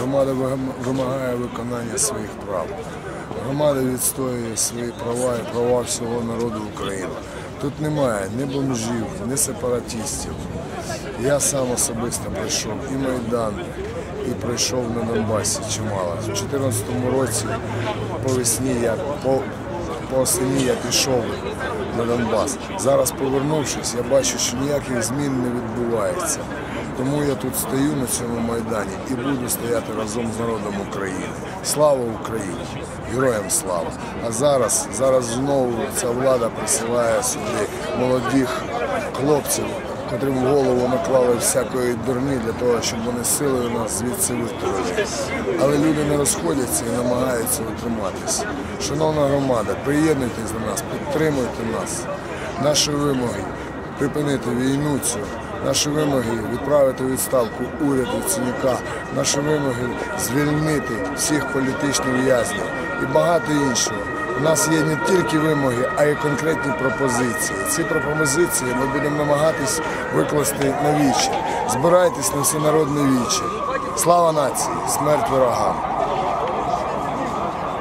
Громада вимагає виконання своїх прав. Громада відстоює свої права і права всього народу України. Тут немає ні бомжів, ні сепаратистів. Я сам особисто пройшов і Майдан, і пройшов на Донбасі чимало. У 2014 році по весні я по, по осені я пішов на Донбас. Зараз, повернувшись, я бачу, що ніяких змін не відбувається. Тому я тут стою на цьому майдані і буду стояти разом з народом України. Слава Україні! Героям слава! А зараз, зараз знову ця влада присилає сюди молодих хлопців, котрим в голову наклали всякої дурні для того, щоб вони силою нас звідси витворили. Але люди не розходяться і намагаються утриматися. Шановна громада, приєднуйтесь до нас, підтримуйте нас. Наші вимоги припинити війну цю. Наші вимоги відправити відставку уряд Яценюка, наші вимоги звільнити всіх політичних в'язнів і багато іншого. У нас є не тільки вимоги, а й конкретні пропозиції. Ці пропозиції ми будемо намагатись викласти на вічі. Збирайтесь на всенародне вічі. Слава нації, смерть ворогам!